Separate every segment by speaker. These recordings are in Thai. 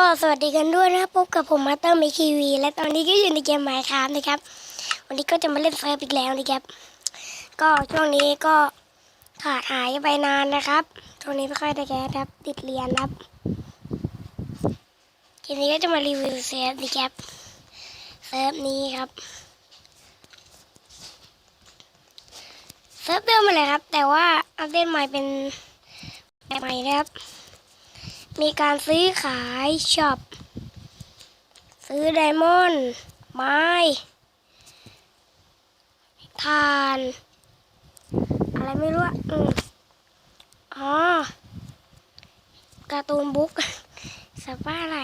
Speaker 1: ก็สวัสดีกันด้วยนะครับพบกับผมมาเตอร์มิคีวีและตอนนี้ก็อยู่ในเกมไมค์ครับนะครับ วันนี้ก็จะมาเล่นเซิร์ฟอีกแล้วนะครับ ก็ช่วงนี้ก็ขาดหายไปนานนะครับช่วงนี้ไม่ค่อยได้แก้ครับติดเรียนครับทีนี้ก็จะมารีวิวเซิร์ฟนะครับเซิร์ฟนี้ครับเซิร์ฟเดิมมาเลยครับ แต่ว่าอัปเดตใหม่เป็นแบบใหม่นะครับ มีการซื้อขายช็อปซื้อไดมอนด์ไม้ทาน อะไรไม่รู้อะอืมอ๋อการ์ตูนบุ๊กสป้าอะไร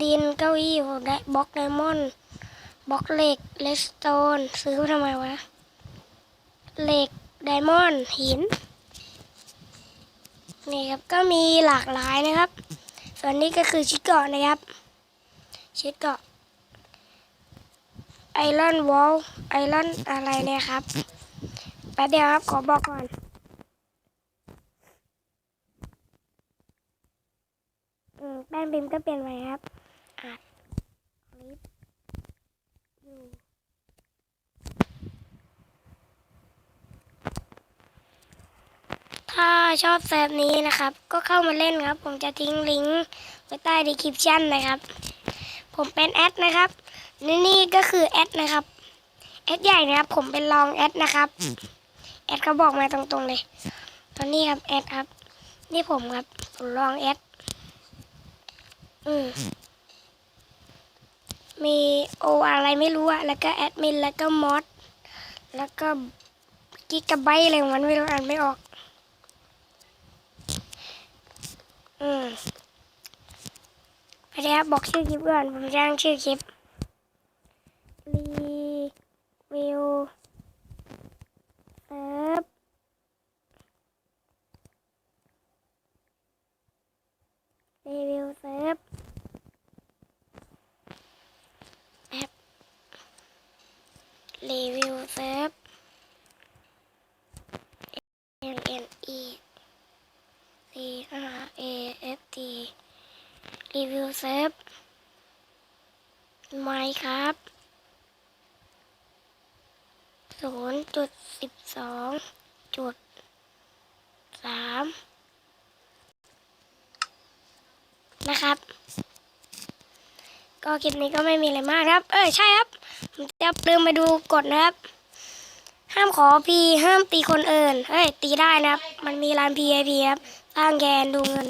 Speaker 1: ดินเก้าอี้ได้บล็อกไดมอนด์บล็อกเหล็กเลสโตน ซื้อทำไมวะ เหล็กไดมอนด์หิน นี่ครับก็มีหลากหลายนะครับ ส่วนนี้ก็คือชิดเกาะนะครับ ชิดเกาะไอรอนวอลไอรอนอะไรเนี่ยครับแป๊บเดียวครับขอบอกก่อนอืมแป้นบิมก็เปลี่ยนไปครับอัดคลิปอยู่ ถ้าชอบเซิร์ฟนี้นะครับ ก็เข้ามาเล่นครับ ผมจะทิ้งลิงก์ไว้ใต้ดีคริปชั่นนะครับ ผมเป็นแอดนะครับนี่นี่ก็คือแอดนะครับแอดใหญ่นะครับ ผมเป็นรองแอดนะครับแอดเขาบอกมาตรงๆเลย ตอนนี้ครับแอดครับ นี่ผมครับผมรองแอดอืมมีโออะไรไม่รู้อะแล้วก็แอดมินแล้วก็มอดแล้วก็กิกะไบอะไรของมันไม่รู้อ่านไม่ออก อืมไปแล้วบอกชื่อคลิปก่อนผมจ้างชื่อคลิปรีวิวเซิร์ฟรีวิวเซิร์ฟแอปรีวิวเซิร์ฟ N N E C R A F T รีวิวเซฟไมค์ครับศูนย์จุดสิบสองจุดสามนะครับ ก็คลิปนี้ก็ไม่มีอะไรมากครับ เออใช่ครับผมจะลืมไปดูกฎนะครับ ห้ามขอพีห้ามตีคนอื่นเฮ้ยตีได้นะครับ มันมีร้าน PIP ครับสร้างแกนดูเงิน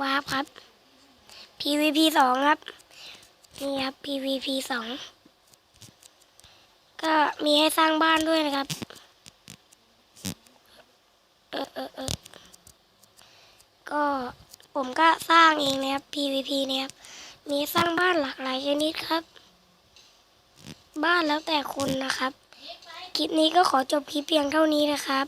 Speaker 1: วาร์ปครับ PVP สองครับ นี่ครับ PVP สองก็มีให้สร้างบ้านด้วยนะครับ เออเออเออก็ผมก็สร้างเองนะครับ PVP เนี่ยครับ มีสร้างบ้านหลากหลายชนิดครับ บ้านแล้วแต่คนนะครับ คลิปนี้ก็ขอจบคลิปเพียงเท่านี้นะครับ